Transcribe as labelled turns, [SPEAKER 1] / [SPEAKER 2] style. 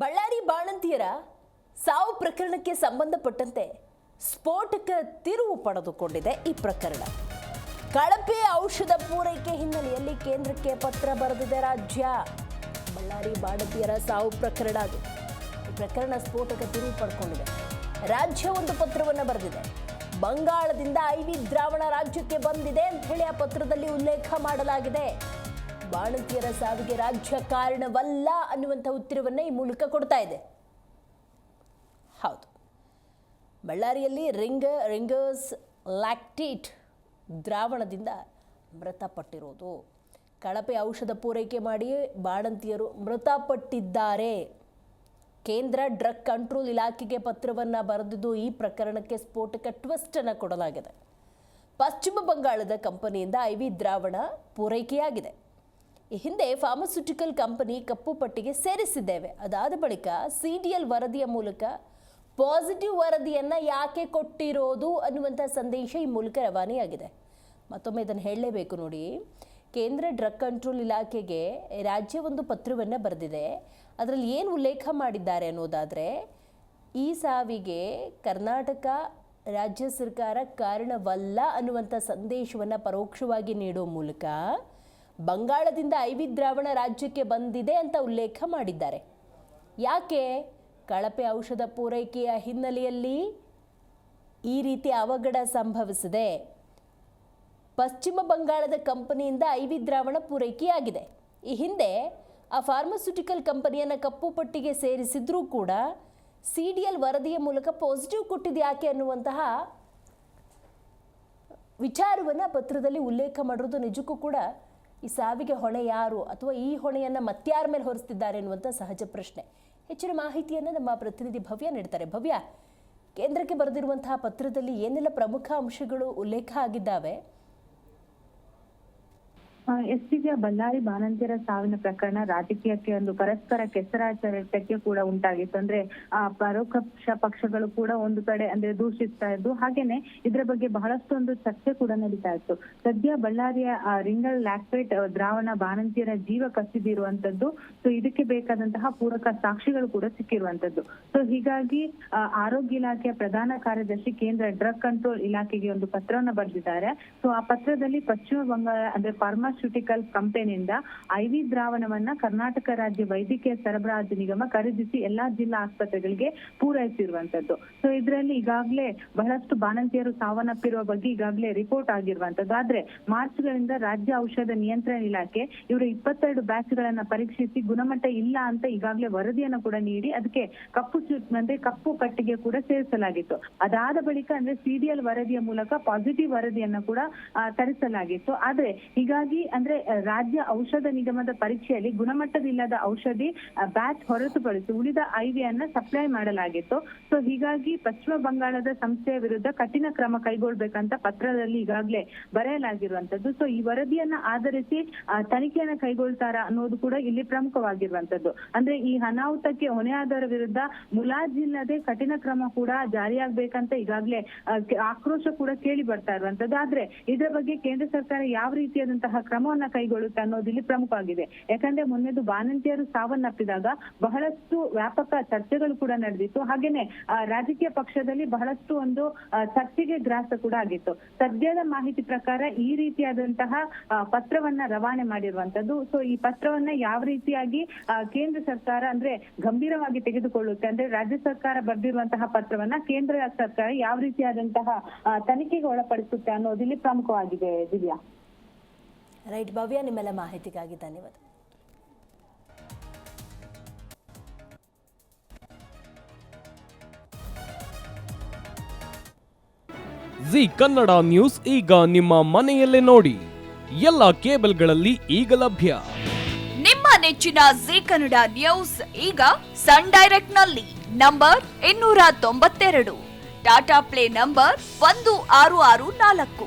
[SPEAKER 1] ಬಳ್ಳಾರಿ ಬಾಣಂತಿಯರ ಸಾವು ಪ್ರಕರಣಕ್ಕೆ ಸಂಬಂಧಪಟ್ಟಂತೆ ಸ್ಫೋಟಕ ತಿರುವು ಪಡೆದುಕೊಂಡಿದೆ ಈ ಪ್ರಕರಣ. ಕಳಪೆ ಔಷಧ ಪೂರೈಕೆ ಹಿನ್ನೆಲೆಯಲ್ಲಿ ಕೇಂದ್ರಕ್ಕೆ ಪತ್ರ ಬರೆದಿದೆ ರಾಜ್ಯ. ಬಳ್ಳಾರಿ ಬಾಣಂತಿಯರ ಸಾವು ಪ್ರಕರಣ ಅದು. ಈ ಪ್ರಕರಣ ಸ್ಫೋಟಕ ತಿರುವು ಪಡ್ಕೊಂಡಿದೆ. ರಾಜ್ಯ ಒಂದು ಪತ್ರವನ್ನು ಬರೆದಿದೆ. ಬಂಗಾಳದಿಂದ ಐವಿ ದ್ರಾವಣ ರಾಜ್ಯಕ್ಕೆ ಬಂದಿದೆ ಅಂತ ಹೇಳಿ ಆ ಪತ್ರದಲ್ಲಿ ಉಲ್ಲೇಖ ಮಾಡಲಾಗಿದೆ. ಬಾಣಂತಿಯರ ಸಾವಿಗೆ ರಾಜ್ಯ ಕಾರಣವಲ್ಲ ಅನ್ನುವಂಥ ಉತ್ತರವನ್ನು ಈ ಮೂಲಕ ಕೊಡ್ತಾ ಇದೆ. ಹೌದು. ಬಳ್ಳಾರಿಯಲ್ಲಿ ರಿಂಗ, ರಿಂಗರ್ಸ್ ಲ್ಯಾಕ್ಟೇಟ್ ದ್ರಾವಣದಿಂದ ಮೃತಪಟ್ಟಿರೋದು. ಕಳಪೆ ಔಷಧ ಪೂರೈಕೆ ಮಾಡಿ ಬಾಣಂತಿಯರು ಮೃತಪಟ್ಟಿದ್ದಾರೆ. ಕೇಂದ್ರ ಡ್ರಗ್ ಕಂಟ್ರೋಲ್ ಇಲಾಖೆಗೆ ಪತ್ರವನ್ನು ಬರೆದಿದ್ದು ಈ ಪ್ರಕರಣಕ್ಕೆ ಸ್ಫೋಟಕ ಟ್ವಿಸ್ಟನ್ನು ಕೊಡಲಾಗಿದೆ. ಪಶ್ಚಿಮ ಬಂಗಾಳದ ಕಂಪನಿಯಿಂದ ಐವಿ ದ್ರಾವಣ ಪೂರೈಕೆಯಾಗಿದೆ. ಈ ಹಿಂದೆ ಫಾರ್ಮಸ್ಯೂಟಿಕಲ್ ಕಂಪನಿ ಕಪ್ಪು ಪಟ್ಟಿಗೆ ಸೇರಿಸಿದ್ದೇವೆ. ಅದಾದ ಬಳಿಕ ಸಿ ಡಿ ಎಲ್ ವರದಿಯ ಮೂಲಕ ಪಾಸಿಟಿವ್ ವರದಿಯನ್ನು ಯಾಕೆ ಕೊಟ್ಟಿರೋದು ಅನ್ನುವಂಥ ಸಂದೇಶ ಈ ಮೂಲಕ ರವಾನೆಯಾಗಿದೆ. ಮತ್ತೊಮ್ಮೆ ಇದನ್ನು ಹೇಳಲೇಬೇಕು ನೋಡಿ. ಕೇಂದ್ರ ಡ್ರಗ್ ಕಂಟ್ರೋಲ್ ಇಲಾಖೆಗೆ ರಾಜ್ಯ ಒಂದು ಪತ್ರವನ್ನು ಬರೆದಿದೆ. ಅದರಲ್ಲಿ ಏನು ಉಲ್ಲೇಖ ಮಾಡಿದ್ದಾರೆ ಅನ್ನೋದಾದರೆ, ಈ ಸಾವಿಗೆ ಕರ್ನಾಟಕ ರಾಜ್ಯ ಸರ್ಕಾರ ಕಾರಣವಲ್ಲ ಅನ್ನುವಂಥ ಸಂದೇಶವನ್ನು ಪರೋಕ್ಷವಾಗಿ ನೀಡೋ ಮೂಲಕ ಬಂಗಾಳದಿಂದ ಐವಿ ದ್ರಾವಣ ರಾಜ್ಯಕ್ಕೆ ಬಂದಿದೆ ಅಂತ ಉಲ್ಲೇಖ ಮಾಡಿದ್ದಾರೆ. ಯಾಕೆ? ಕಳಪೆ ಔಷಧ ಪೂರೈಕೆಯ ಹಿನ್ನೆಲೆಯಲ್ಲಿ ಈ ರೀತಿ ಅವಘಡ ಸಂಭವಿಸಿದೆ. ಪಶ್ಚಿಮ ಬಂಗಾಳದ ಕಂಪನಿಯಿಂದ ಐವಿ ದ್ರಾವಣ ಪೂರೈಕೆಯಾಗಿದೆ. ಈ ಹಿಂದೆ ಆ ಫಾರ್ಮಸ್ಯೂಟಿಕಲ್ ಕಂಪನಿಯನ್ನು ಕಪ್ಪು ಪಟ್ಟಿಗೆ ಸೇರಿಸಿದ್ರೂ ಕೂಡ ಸಿ ಡಿ ಎಲ್ ವರದಿಯ ಮೂಲಕ ಪಾಸಿಟಿವ್ ಕೊಟ್ಟಿದ್ದು ಯಾಕೆ ಅನ್ನುವಂತಹ ವಿಚಾರವನ್ನು ಪತ್ರದಲ್ಲಿ ಉಲ್ಲೇಖ ಮಾಡಿರೋದು ನಿಜಕ್ಕೂ ಕೂಡ ಈ ಸಾವಿಗೆ ಹೊಣೆ ಯಾರು ಅಥವಾ ಈ ಹೊಣೆಯನ್ನು ಮತ್ಯಾರ ಮೇಲೆ ಹೊರಿಸ್ತಿದ್ದಾರೆ ಎನ್ನುವಂಥ ಸಹಜ ಪ್ರಶ್ನೆ. ಹೆಚ್ಚಿನ ಮಾಹಿತಿಯನ್ನು ನಮ್ಮ ಪ್ರತಿನಿಧಿ ಭವ್ಯ ನೀಡ್ತಾರೆ. ಭವ್ಯ, ಕೇಂದ್ರಕ್ಕೆ ಬರೆದಿರುವಂತಹ ಪತ್ರದಲ್ಲಿ ಏನೆಲ್ಲ ಪ್ರಮುಖ ಅಂಶಗಳು ಉಲ್ಲೇಖ ಆಗಿದ್ದಾವೆ?
[SPEAKER 2] ಎಸ್ಟಿಗೆ ಬಳ್ಳಾರಿ ಬಾಣಂತಿಯರ ಸಾವಿನ ಪ್ರಕರಣ? ರಾಜಕೀಯಕ್ಕೆ ಒಂದು ಪರಸ್ಪರ ಕೆಸರಾಚರಕ್ಕೆ ಕೂಡ ಉಂಟಾಗಿತ್ತು. ಅಂದ್ರೆ, ಆ ಪರೋಕ್ಷ ಪಕ್ಷಗಳು ಕೂಡ ಒಂದು ಕಡೆ ಅಂದ್ರೆ ದೂಷಿಸ್ತಾ ಇದ್ದು, ಹಾಗೇನೆ ಇದ್ರ ಬಗ್ಗೆ ಬಹಳಷ್ಟು ಒಂದು ಚರ್ಚೆ ಕೂಡ ನಡೀತಾ ಇತ್ತು. ಸದ್ಯ ಬಳ್ಳಾರಿಯ ರಿಂಗಲ್ ಲ್ಯಾಕ್ಪೇಟ್ ದ್ರಾವಣ ಬಾಣಂತಿಯರ ಜೀವ ಕಸಿದಿರುವಂತದ್ದು ಸೊ ಇದಕ್ಕೆ ಬೇಕಾದಂತಹ ಪೂರಕ ಸಾಕ್ಷಿಗಳು ಕೂಡ ಸಿಕ್ಕಿರುವಂತದ್ದು. ಸೊ ಹೀಗಾಗಿ ಆರೋಗ್ಯ ಇಲಾಖೆಯ ಪ್ರಧಾನ ಕಾರ್ಯದರ್ಶಿ ಕೇಂದ್ರ ಡ್ರಗ್ ಕಂಟ್ರೋಲ್ ಇಲಾಖೆಗೆ ಒಂದು ಪತ್ರವನ್ನು ಬರೆದಿದ್ದಾರೆ. ಸೊ ಆ ಪತ್ರದಲ್ಲಿ ಪಶ್ಚಿಮ ಬಂಗಾಳ, ಅಂದ್ರೆ ಫಾರ್ಮಾಸ್ಯೂಟಿಕಲ್ ಕಂಪನಿಯಿಂದ ಐವಿ ದ್ರಾವಣವನ್ನ ಕರ್ನಾಟಕ ರಾಜ್ಯ ವೈದ್ಯಕೀಯ ಸರಬರಾಜು ನಿಗಮ ಖರೀದಿಸಿ ಎಲ್ಲಾ ಜಿಲ್ಲಾ ಆಸ್ಪತ್ರೆಗಳಿಗೆ ಪೂರೈಸಿರುವಂತದ್ದು. ಸೊ ಇದರಲ್ಲಿ ಈಗಾಗಲೇ ಬಹಳಷ್ಟು ಬಾಣಂತಿಯರು ಸಾವನ್ನಪ್ಪಿರುವ ಬಗ್ಗೆ ಈಗಾಗಲೇ ರಿಪೋರ್ಟ್ ಆಗಿರುವಂತದ್ದು. ಆದ್ರೆ ಮಾರ್ಚ್ ಗಳಿಂದ ರಾಜ್ಯ ಔಷಧ ನಿಯಂತ್ರಣ ಇಲಾಖೆ ಇವರು ಇಪ್ಪತ್ತೆರಡು ಬ್ಯಾಚ್ ಗಳನ್ನ ಪರೀಕ್ಷಿಸಿ ಗುಣಮಟ್ಟ ಇಲ್ಲ ಅಂತ ಈಗಾಗಲೇ ವರದಿಯನ್ನ ಕೂಡ ನೀಡಿ ಅದಕ್ಕೆ ಕಪ್ಪು ಅಂದ್ರೆ ಕಪ್ಪು ಪಟ್ಟಿಗೆ ಕೂಡ ಸೇರಿಸಲಾಗಿತ್ತು. ಅದಾದ ಬಳಿಕ ಅಂದ್ರೆ ಸಿಡಿಎಲ್ ವರದಿಯ ಮೂಲಕ ಪಾಸಿಟಿವ್ ವರದಿಯನ್ನ ಕೂಡ ತರಿಸಲಾಗಿತ್ತು. ಆದ್ರೆ ಹೀಗಾಗಿ ಅಂದ್ರೆ ರಾಜ್ಯ ಔಷಧ ನಿಗಮದ ಪರೀಕ್ಷೆಯಲ್ಲಿ ಗುಣಮಟ್ಟವಿಲ್ಲದ ಔಷಧಿ ಬ್ಯಾಚ್ ಹೊರತುಪಡಿಸಿ ಉಳಿದ ಐವಿಯನ್ನ ಸಪ್ಲೈ ಮಾಡಲಾಗಿತ್ತು. ಸೊ, ಹೀಗಾಗಿ ಪಶ್ಚಿಮ ಬಂಗಾಳದ ಸಂಸ್ಥೆಯ ವಿರುದ್ಧ ಕಠಿಣ ಕ್ರಮ ಕೈಗೊಳ್ಬೇಕಂತ ಪತ್ರದಲ್ಲಿ ಈಗಾಗಲೇ ಬರೆಯಲಾಗಿರುವಂತದ್ದು ಸೊ, ಈ ವರದಿಯನ್ನ ಆಧರಿಸಿ ತನಿಖೆಯನ್ನ ಕೈಗೊಳ್ತಾರಾ ಅನ್ನೋದು ಕೂಡ ಇಲ್ಲಿ ಪ್ರಮುಖವಾಗಿರುವಂತದ್ದು ಅಂದ್ರೆ, ಈ ಅನಾಹುತಕ್ಕೆ ಹೊಣೆಯಾದವರ ವಿರುದ್ಧ ಮುಲಾಜಿಲ್ಲದೆ ಕಠಿಣ ಕ್ರಮ ಕೂಡ ಜಾರಿಯಾಗಬೇಕಂತ ಈಗಾಗಲೇ ಆಕ್ರೋಶ ಕೂಡ ಕೇಳಿ ಬರ್ತಾ ಇರುವಂತದ್ದು ಆದ್ರೆ, ಇದರ ಬಗ್ಗೆ ಕೇಂದ್ರ ಸರ್ಕಾರ ಯಾವ ರೀತಿಯಾದಂತಹ ಕ್ರಮವನ್ನ ಕೈಗೊಳ್ಳುತ್ತೆ ಅನ್ನೋದು ಇಲ್ಲಿ ಪ್ರಮುಖವಾಗಿದೆ. ಯಾಕಂದ್ರೆ ಮೊನ್ನೆದು ಬಾಣಂತಿಯರು ಸಾವನ್ನಪ್ಪಿದಾಗ ಬಹಳಷ್ಟು ವ್ಯಾಪಕ ಚರ್ಚೆಗಳು ಕೂಡ ನಡೆದಿತ್ತು. ಹಾಗೇನೆ ರಾಜಕೀಯ ಪಕ್ಷದಲ್ಲಿ ಬಹಳಷ್ಟು ಒಂದು ಚರ್ಚೆಗೆ ಗ್ರಾಸ ಕೂಡ ಆಗಿತ್ತು. ಸದ್ಯದ ಮಾಹಿತಿ ಪ್ರಕಾರ ಈ ರೀತಿಯಾದಂತಹ ಪತ್ರವನ್ನ ರವಾನೆ ಮಾಡಿರುವಂತದ್ದು. ಸೊ ಈ ಪತ್ರವನ್ನ ಯಾವ ರೀತಿಯಾಗಿ ಕೇಂದ್ರ ಸರ್ಕಾರ ಅಂದ್ರೆ ಗಂಭೀರವಾಗಿ ತೆಗೆದುಕೊಳ್ಳುತ್ತೆ ಅಂದ್ರೆ ರಾಜ್ಯ ಸರ್ಕಾರ ಬರೆದಿರುವಂತಹ ಪತ್ರವನ್ನ ಕೇಂದ್ರ ಸರ್ಕಾರ ಯಾವ ರೀತಿಯಾದಂತಹ ತನಿಖೆಗೆ ಒಳಪಡಿಸುತ್ತೆ ಅನ್ನೋದಿಲ್ಲಿ ಪ್ರಮುಖವಾಗಿದೆ ದಿವ್ಯಾ.
[SPEAKER 1] ರೈಟ್ ಭವ್ಯ ನಿಮ್ಮೆಲ್ಲ ಮಾಹಿತಿಗಾಗಿ ಧನ್ಯವಾದ.
[SPEAKER 3] ಜಿ ಕನ್ನಡ ನ್ಯೂಸ್ ಈಗ ನಿಮ್ಮ ಮನೆಯಲ್ಲೇ ನೋಡಿ. ಎಲ್ಲ ಕೇಬಲ್ಗಳಲ್ಲಿ ಈಗ ಲಭ್ಯ.
[SPEAKER 4] ನಿಮ್ಮ ನೆಚ್ಚಿನ ಜಿ ಕನ್ನಡ ನ್ಯೂಸ್ ಈಗ ಸನ್ ಡೈರೆಕ್ಟ್ನಲ್ಲಿ ನಂಬರ್ ಇನ್ನೂರ ತೊಂಬತ್ತೆರಡು. ಟಾಟಾ ಪ್ಲೇ ನಂಬರ್ ಒಂದು ಆರು ಆರು ನಾಲ್ಕು.